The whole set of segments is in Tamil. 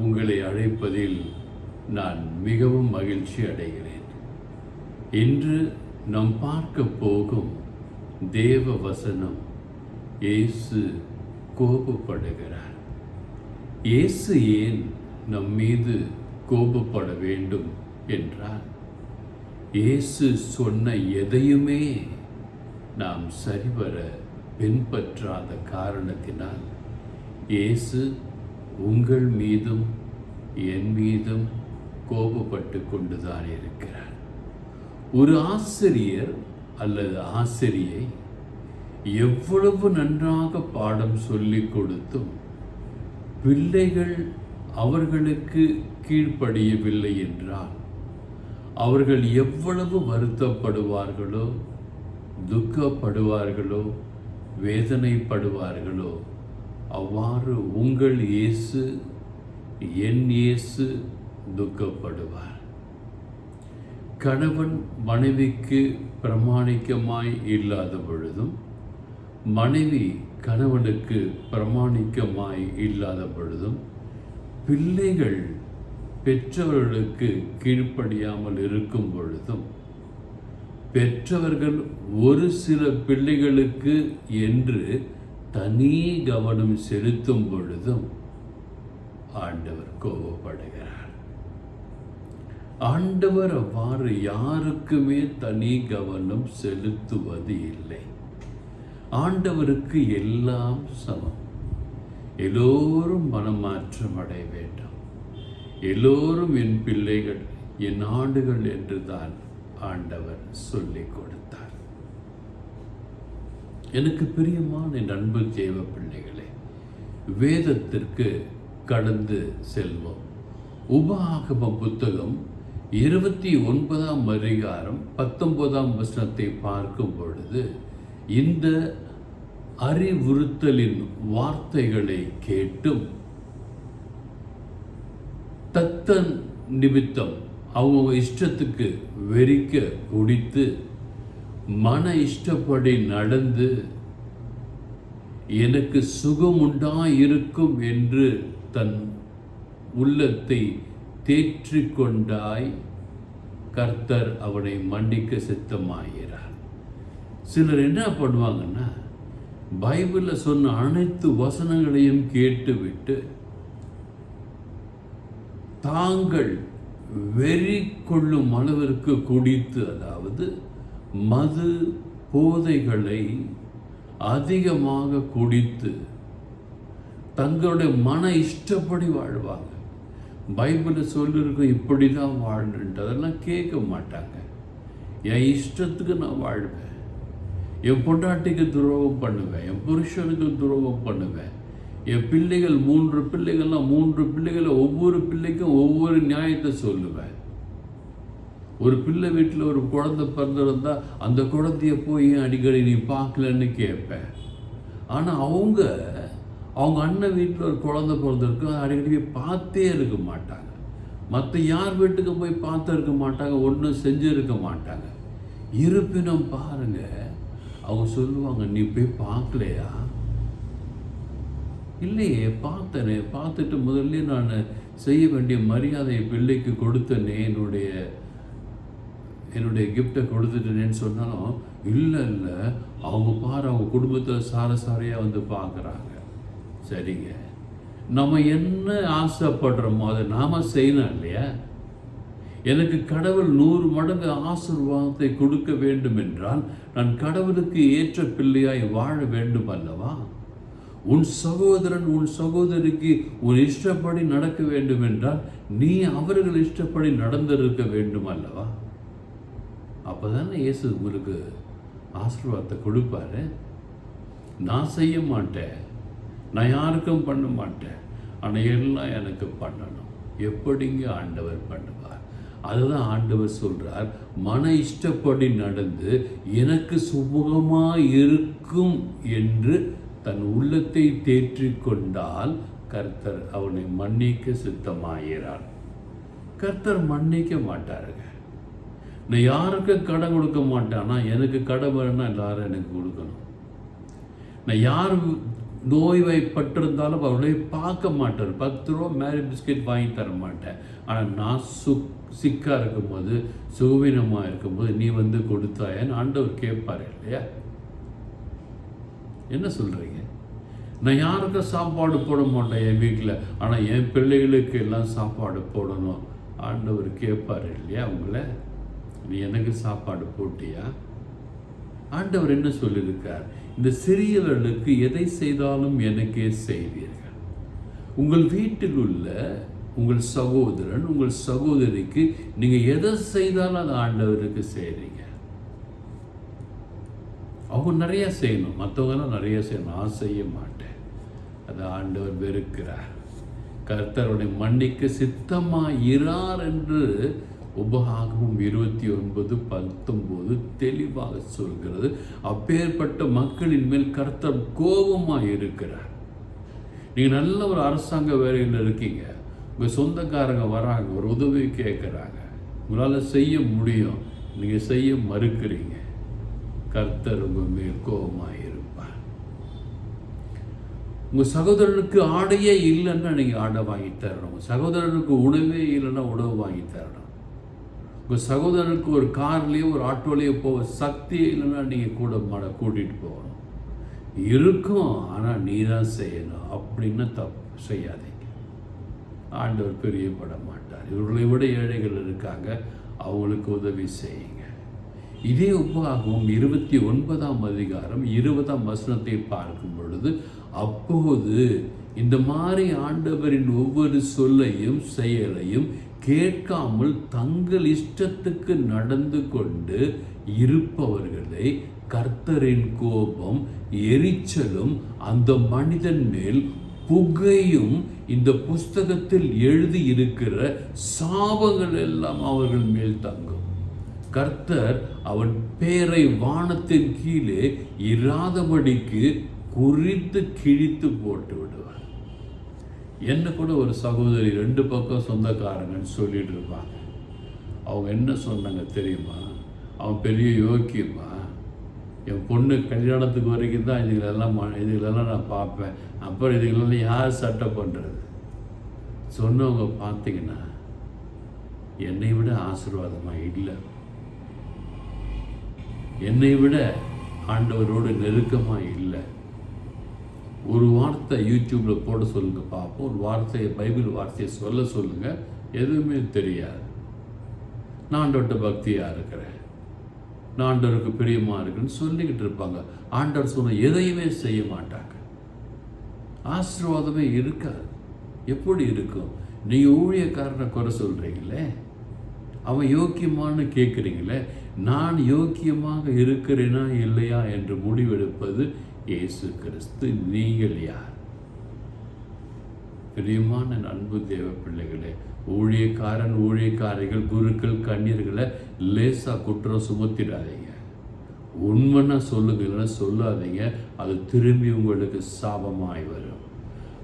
உங்களை அழைப்பதில் நான் மிகவும் மகிழ்ச்சி அடைகிறேன். இன்று நாம் பார்க்க போகும் தேவ வசனம் இயேசு கோபப்படுகிறார். இயேசு ஏன் நம் மீது கோபப்பட வேண்டும் என்றால் இயேசு சொன்ன எதையுமே நாம் சரிவர பின்பற்றாத காரணத்தினால் இயேசு உங்கள் மீதும் என் மீதும் கோபப்பட்டு கொண்டுதான் இருக்கிறார். ஒரு ஆசிரியர் அல்லது ஆசிரியை எவ்வளவு நன்றாக பாடம் சொல்லிக் கொடுத்தும் பிள்ளைகள் அவர்களுக்கு கீழ்ப்படியவில்லை என்றால் அவர்கள் எவ்வளவு வருத்தப்படுவார்களோ துக்கப்படுவார்களோ வேதனைப்படுவார்களோ அவ்வாறு உங்கள் இயேசு என் இயேசு துக்கப்படுவார். கணவன் மனைவிக்கு பிரமாணிக்கமாய் இல்லாத பொழுதும் மனைவி கணவனுக்கு பிரமாணிக்கமாய் இல்லாத பொழுதும் பிள்ளைகள் பெற்றவர்களுக்கு கீழ்ப்படியாமல் இருக்கும் பொழுதும் பெற்றவர்கள் ஒரு சில பிள்ளைகளுக்கு என்று தனி கவனம் செலுத்தும் பொழுதும் ஆண்டவர் கோபப்படுகிறார். ஆண்டவர் அவ்வாறு யாருக்குமே தனி கவனம் செலுத்துவது இல்லை. ஆண்டவருக்கு எல்லாம் சமம். எல்லோரும் மனமாற்றம் அடைய வேண்டும். எல்லோரும் என் பிள்ளைகள் என் ஆண்டுகள் என்றுதான் ஆண்டவர் சொல்லிக் கொடுத்தார். எனக்கு பிரியமான என் அன்பு தேவ பிள்ளைகளே வேதத்திற்கு கடந்து செல்வோம். உபாகம புத்தகம் இருபத்தி ஒன்பதாம் அதிகாரம் பத்தொன்பதாம் வசனத்தை பார்க்கும் பொழுது இந்த அறிவுறுத்தலின் வார்த்தைகளை கேட்டும். தத்தன் நிமித்தம் அவங்க இஷ்டத்துக்கு வெறிக்க குடித்து மன இஷ்டப்படி நடந்து எனக்கு சுகமுண்டா இருக்கும் என்று தன் உள்ளத்தை தேற்றிக்கொண்டாய் கர்த்தர் அவனை மன்னிக்க சித்தமாகிறார். சிலர் என்ன பண்ணுவாங்கன்னா பைபிளில் சொன்ன அனைத்து வசனங்களையும் கேட்டுவிட்டு தாங்கள் வெறி கொள்ளும் அளவிற்கு குடித்து அதாவது மது போதைகளை அதிகமாக குடித்து தங்களுடைய மன இஷ்டப்படி வாழ்வாங்க. பைபிளில் சொல்லியிருக்கோம் இப்படி தான் வாழ்ந்துட்டு அதெல்லாம் கேட்க மாட்டாங்க. என் இஷ்டத்துக்கு நான் வாழ்வேன். என் பொண்டாட்டிக்கு துரோகம் பண்ணுவேன். என் புருஷனுக்கு துரோகம் பண்ணுவேன். என் பிள்ளைகள் மூன்று பிள்ளைகள்லாம் மூன்று பிள்ளைகளை ஒவ்வொரு பிள்ளைக்கும் ஒவ்வொரு நியாயத்தை சொல்லுவேன். ஒரு பிள்ளை வீட்டில் ஒரு குழந்தை பிறந்திருந்தா அந்த குழந்தைய போய் ஏன் அடிக்கடி நீ பார்க்கலன்னு கேட்பேன். ஆனால் அவங்க அவங்க அண்ணன் வீட்டில் ஒரு குழந்தை பிறந்திருக்கு அதை அடிக்கடி போய் பார்த்தே இருக்க மாட்டாங்க. மற்ற யார் வீட்டுக்கு போய் பார்த்து இருக்க மாட்டாங்க ஒன்றும் செஞ்சுருக்க மாட்டாங்க. இருப்பினும் பாருங்க அவங்க சொல்லுவாங்க நீ போய் பார்க்கலையா? இல்லையே பார்த்தனே. பார்த்துட்டு முதல்ல நான் செய்ய வேண்டிய மரியாதையை பிள்ளைக்கு கொடுத்தனே என்னுடைய என்னுடைய கிஃப்டை கொடுத்துட்டேனேன்னு சொன்னாலும் இல்லை இல்லை. அவங்க பாரு அவங்க குடும்பத்தில் சார சாரையாக வந்து பார்க்குறாங்க. சரிங்க. நம்ம என்ன ஆசைப்படுறோமோ அதை நாம் செய்யணும் இல்லையா? எனக்கு கடவுள் நூறு மடங்கு ஆசீர்வாதத்தை கொடுக்க வேண்டும் என்றால் நான் கடவுளுக்கு ஏற்ற பிள்ளையாய் வாழ வேண்டும் அல்லவா? உன் சகோதரன் உன் சகோதரிக்கு உன் இஷ்டப்படி நடக்க வேண்டும் என்றால் நீ அவர்கள் இஷ்டப்படி நடந்திருக்க வேண்டும் அல்லவா? அப்போதானே இயேசு உங்களுக்கு ஆசீர்வாதத்தை கொடுப்பாரு? நான் செய்ய மாட்டேன். நான் யாருக்கும் பண்ண மாட்டேன். ஆனால் எல்லாம் எனக்கு பண்ணணும். எப்படிங்க ஆண்டவர் பண்ணுவார்? அதுதான் ஆண்டவர் சொல்கிறார் மன இஷ்டப்படி நடந்து எனக்கு சுமூகமாக இருக்கும் என்று தன் உள்ளத்தை தேற்றிக்கொண்டால் கர்த்தர் அவனை மன்னிக்க சித்தமாகிறார் கர்த்தர் மன்னிக்க மாட்டார்கள் நான் யாருக்கும் கடன் கொடுக்க மாட்டேன் ஆனால் எனக்கு கடன் வேணும்னா எல்லாரும் எனக்கு கொடுக்கணும். நான் யார் நோய்வாய்ப்பட்டிருந்தாலும் அவர்களை பார்க்க மாட்டார். பத்து ரூபா மேரி பிஸ்கெட் வாங்கி தர மாட்டேன். ஆனால் நான் சு சிக்காக இருக்கும்போது சுகவீனமாக இருக்கும்போது நீ வந்து கொடுத்தாயன்னு ஆண்டவர் கேட்பார் இல்லையா? என்ன சொல்கிறீங்க நான் யாருக்கும் சாப்பாடு போட மாட்டேன் என் வீட்டில் ஆனால் என் பிள்ளைகளுக்கு எல்லாம் சாப்பாடு போடணும். ஆண்டவர் கேட்பார் இல்லையா உங்களை? நீ எனக்கு சாப்பாடு போட்டியா? ஆண்டவர் என்ன சொல்லியிருக்கார்? இந்த சிறியவர்களுக்கு எதை செய்தாலும் எனக்கே செய்வீர்கள். உங்கள் வீட்டில் உள்ள உங்கள் சகோதரன் உங்கள் சகோதரிக்கு நீங்கள் எதை செய்தாலும் அது ஆண்டவருக்கு செய்கிறீங்க அவங்க நிறைய செய்யணும். மற்றவங்களாம் நிறைய செய்யணும். நான் செய்ய மாட்டேன். அதை ஆண்டவர் வெறுக்கிறார். கர்த்தருடைய மன்னிக்க சித்தமாக இறார் என்று உபகாகமும் இருபத்தி ஒன்பது பத்தொம்போது தெளிவாக சொல்கிறது. அப்பேற்பட்ட மக்களின் மேல் கர்த்தர் கோபமாக இருக்கிறார். நீங்கள் நல்ல ஒரு அரசாங்க வேலையில் இருக்கீங்க. உங்கள் சொந்தக்காரங்க வராங்க ஒரு உதவி கேட்குறாங்க. உங்களால் செய்ய முடியும். நீங்கள் செய்ய மறுக்கிறீங்க. கர்த்தர் உங்கள் மேல் கோபமாக இருப்பார். உங்கள் சகோதரனுக்கு ஆடையே இல்லைன்னா நீங்கள் ஆடை வாங்கி தரணும். உங்கள் சகோதரனுக்கு உணவே இல்லைன்னா உணவு வாங்கி தரணும். உங்கள் சகோதரனுக்கு ஒரு கார்லேயோ ஒரு ஆட்டோலேயோ போக சக்தி இல்லைன்னா நீங்கள் கூட மாட கூட்டிகிட்டு போகணும். இருக்கும் ஆனால் நீ தான் செய்யணும். அப்படின்னு தப்பு செய்யாதீங்க. ஆண்டவர் பிரியப்பட மாட்டார். இவர்களை விட ஏழைகள் இருக்காங்க. அவங்களுக்கு உதவி செய்யுங்க. இதே உபாகம் இருபத்தி ஒன்பதாம் அதிகாரம் இருபதாம் வசனத்தை பார்க்கும் பொழுது அப்போது இந்த மாதிரி ஆண்டவரின் ஒவ்வொரு சொல்லையும் செயலையும் கேட்காமல் தங்கள் இஷ்டத்துக்கு நடந்து கொண்டு இருப்பவர்களை கர்த்தரின் கோபம் எரிச்சலும் அந்த மனிதன் மேல் புகையும் இந்த புஸ்தகத்தில் எழுதி இருக்கிற சாபங்கள் எல்லாம் அவர்கள் மேல் தங்கும். கர்த்தர் அவன் பேரை வானத்தின் கீழே இராதபடிக்கு குறித்து கிழித்து போட்டு விடுவார். என்ன கூட ஒரு சகோதரி ரெண்டு பக்கம் சொந்தக்காரங்கன்னு சொல்லிட்டு இருப்பாங்க. அவங்க என்ன சொன்னாங்க தெரியுமா? அவன் பெரிய யோக்கியமா என் பொண்ணு கல்யாணத்துக்கு வரைக்கும் தான் இதுகளெல்லாம் இதுகளெல்லாம் நான் பார்ப்பேன். அப்புறம் இதுகளெல்லாம் யார் சட்டை பண்ணுறது சொன்னவங்க பார்த்தீங்கன்னா என்னை விட ஆசீர்வாதமாக இல்லை. என்னை விட ஆண்டவரோடு நெருக்கமாக இல்லை. ஒரு வார்த்தை யூடியூப்பில் போட சொல்லுங்கள் பார்ப்போம் ஒரு வார்த்தையை பைபிள் வார்த்தையை சொல்ல சொல்லுங்கள் எதுவுமே தெரியாது. நான் ஆண்டவர்கிட்ட பக்தியாக இருக்கிறேன். நான் ஆண்டவருக்கு பிரியமாக இருக்குன்னு சொல்லிக்கிட்டு இருப்பாங்க. ஆண்டவர் சொன்ன எதையுமே செய்ய மாட்டாங்க. ஆசீர்வாதமே இருக்காது. எப்படி இருக்கும்? நீங்கள் ஊழியக்காரனை குறை சொல்கிறீங்களே அவன் யோக்கியமான்னு கேட்குறீங்களே நான் யோக்கியமாக இருக்கிறேனா இல்லையா என்று முடிவெடுப்பது இயேசு கிறிஸ்து நீங்கள் யார்? பிரியமான அன்பு தேவ பிள்ளைகளே ஊழியக்காரன் ஊழியக்காரிகள் குருக்கள் கண்ணீர்களை லேசாக குற்றம் சுமத்திடாதீங்க. உண்மைன்னா சொல்லுங்கன்னா சொல்லாதீங்க. அது திரும்பி உங்களுக்கு சாபமாய் வரும்.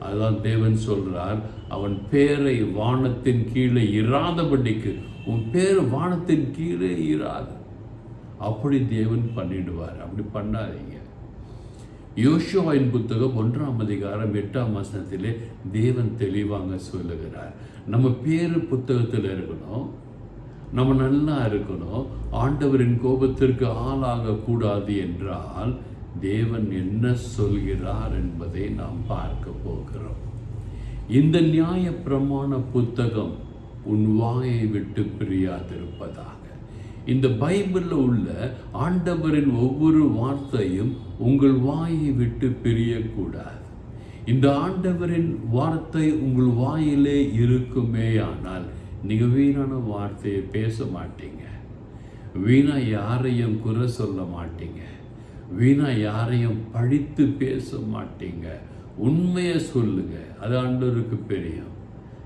அதான் தேவன் சொல்கிறார் அவன் பேரை வானத்தின் கீழே இராதபடிக்கு உன் பேர் வானத்தின் கீழே இராது. அப்படி தேவன் பண்ணிடுவார். அப்படி பண்ணாதீங்க. யோசுவாயின் புத்தகம் ஒன்றாம் அதிகாரம் எட்டாம் வசனத்திலே தேவன் தெளிவாங்க சொல்லுகிறார். நம்ம பேர் புத்தகத்தில் இருக்கணும். நம்ம நல்லா இருக்கணும். ஆண்டவரின் கோபத்திற்கு ஆளாகக்கூடாது என்றால் தேவன் என்ன சொல்கிறார் என்பதை நாம் பார்க்க போகிறோம். இந்த நியாய பிரமாண புத்தகம் உன் வாயை விட்டு பிரியாதிருப்பதாக. இந்த பைபிளில் உள்ள ஆண்டவரின் ஒவ்வொரு வார்த்தையும் உங்கள் வாயை விட்டு பிரியக்கூடாது. இந்த ஆண்டவரின் வார்த்தை உங்கள் வாயிலே இருக்குமே ஆனால் நீங்கள் வீணான வார்த்தையை பேச மாட்டீங்க. வீணா யாரையும் குறை சொல்ல மாட்டீங்க. வீணா யாரையும் பழித்து பேச மாட்டீங்க. உண்மையை சொல்லுங்க. அது ஆண்டவருக்கு பெரியும்.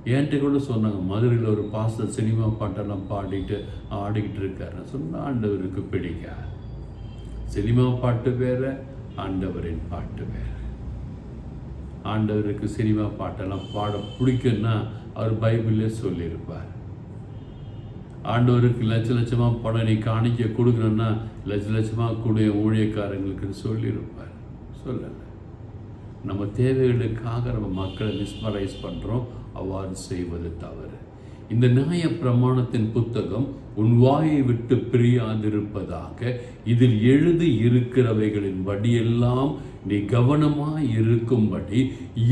என்கிட்ட கூட சொன்னாங்க மதுரையில் ஒரு பாஸ்டர் சினிமா பாட்டெல்லாம் பாடிட்டு ஆடிக்கிட்டு இருக்காரு சொன்ன ஆண்டவருக்கு பிடிக்க சினிமா பாட்டு வேற ஆண்டவரின் பாட்டு வேற. ஆண்டவருக்கு சினிமா பாட்டெல்லாம் பாட பிடிக்குன்னா அவர் பைபிளே சொல்லியிருப்பார். ஆண்டவருக்கு லட்ச லட்சமாக பணம் நீ காணிக்க கொடுக்கணும்னா லட்ச லட்சமாக கூட ஊழியக்காரங்களுக்குன்னு சொல்லியிருப்பார். சொல்லலை. நம்ம தேவைகளுக்காக நம்ம மக்களை மிஸ்மரைஸ் பண்ணுறோம் அவ்வாறு செய்வது தவறு. இந்த நியாய பிரமாணத்தின் புத்தகம் உன் வாயை விட்டு பிரியாதிருப்பதாக இதில் எழுதி இருக்கிறவைகளின் படியெல்லாம் நீ கவனமாய் இருக்கும்படி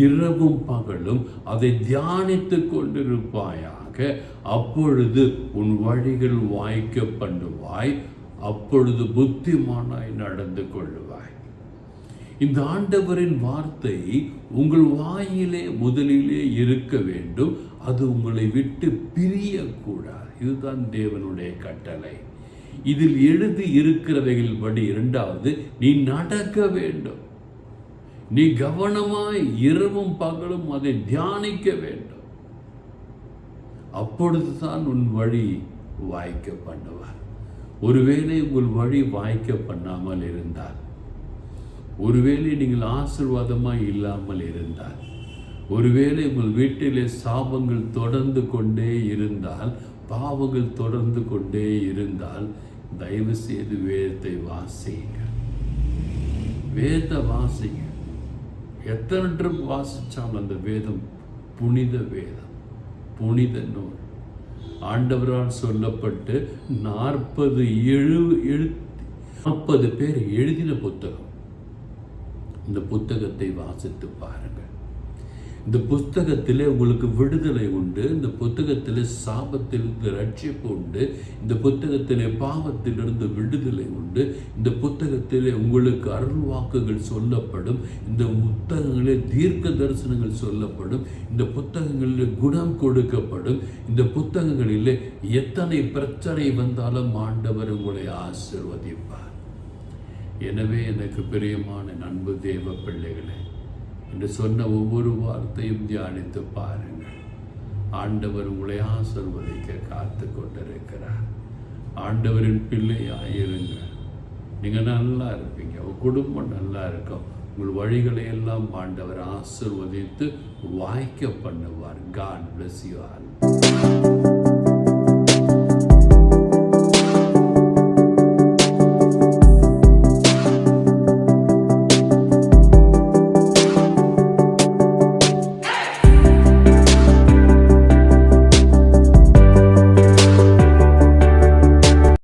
இரவும் பகலும் அதை தியானித்துக் கொண்டிருப்பாயாக. அப்பொழுது உன் வழிகள் வாய்க்க பண்ணுவாய் அப்பொழுது புத்திமானாய் நடந்து கொள்ளுவாய். இந்த ஆண்டவரின் வார்த்தை உங்கள் வாயிலே முதலிலே இருக்க வேண்டும். அது உங்களை விட்டு பிரியக்கூடாது. இதுதான் தேவனுடைய கட்டளை. இதில் எழுதி இருக்கிறவைகள் படி இரண்டாவது நீ நடக்க வேண்டும். நீ கவனமாய் இரவும் பகலும் அதை தியானிக்க வேண்டும். அப்பொழுதுதான் உன் வழி வாய்க்க பண்ணுவார் ஒருவேளை உங்கள் வழி வாய்க்க பண்ணாமல் இருந்தால் ஒருவேளை நீங்கள் ஆசிர்வாதமாக இல்லாமல் இருந்தால் ஒருவேளை உங்கள் வீட்டிலே சாபங்கள் தொடர்ந்து கொண்டே இருந்தால் பாவங்கள் தொடர்ந்து கொண்டே இருந்தால் தயவு செய்து வேதத்தை வாசிங்க வேத வாசிங்க எத்தனை ட்ரிப் அந்த வேதம் புனித வேதம் புனித நூல். ஆண்டவரால் சொல்லப்பட்டு நாற்பது எழு எழு நாற்பது பேர் எழுதின புத்தகம். இந்த புத்தகத்தை வாசித்து பாருங்கள். இந்த புஸ்தகத்தில் உங்களுக்கு விடுதலை உண்டு இந்த புத்தகத்திலே சாபத்திலிருந்து ரட்சிப்பு உண்டு இந்த புத்தகத்திலே பாவத்திலிருந்து விடுதலை உண்டு இந்த புத்தகத்திலே உங்களுக்கு அருள் வாக்குகள் சொல்லப்படும் இந்த புத்தகங்களே தீர்க்க தரிசனங்கள் சொல்லப்படும் இந்த புத்தகங்களில் குணம் கொடுக்கப்படும் இந்த புத்தகங்களிலே எத்தனை பிரச்சனை வந்தாலும் ஆண்டவர் உங்களை ஆசிர்வதிப்பார். எனவே எனக்கு பிரியமான நண்பு தேவ பிள்ளைகளே என்று சொன்ன ஒவ்வொரு வார்த்தையும் தியானித்து பாருங்கள். ஆண்டவர் உங்களை ஆசிர்வதிக்க காத்து கொண்டிருக்கிறார். ஆண்டவரின் பிள்ளையாயிருங்க நீங்கள் நல்லா இருப்பீங்க. உங்கள் குடும்பம் நல்லா இருக்கும். உங்கள் வழிகளை எல்லாம் ஆண்டவர் ஆசிர்வதித்து வாய்க்க பண்ணுவார். God bless you all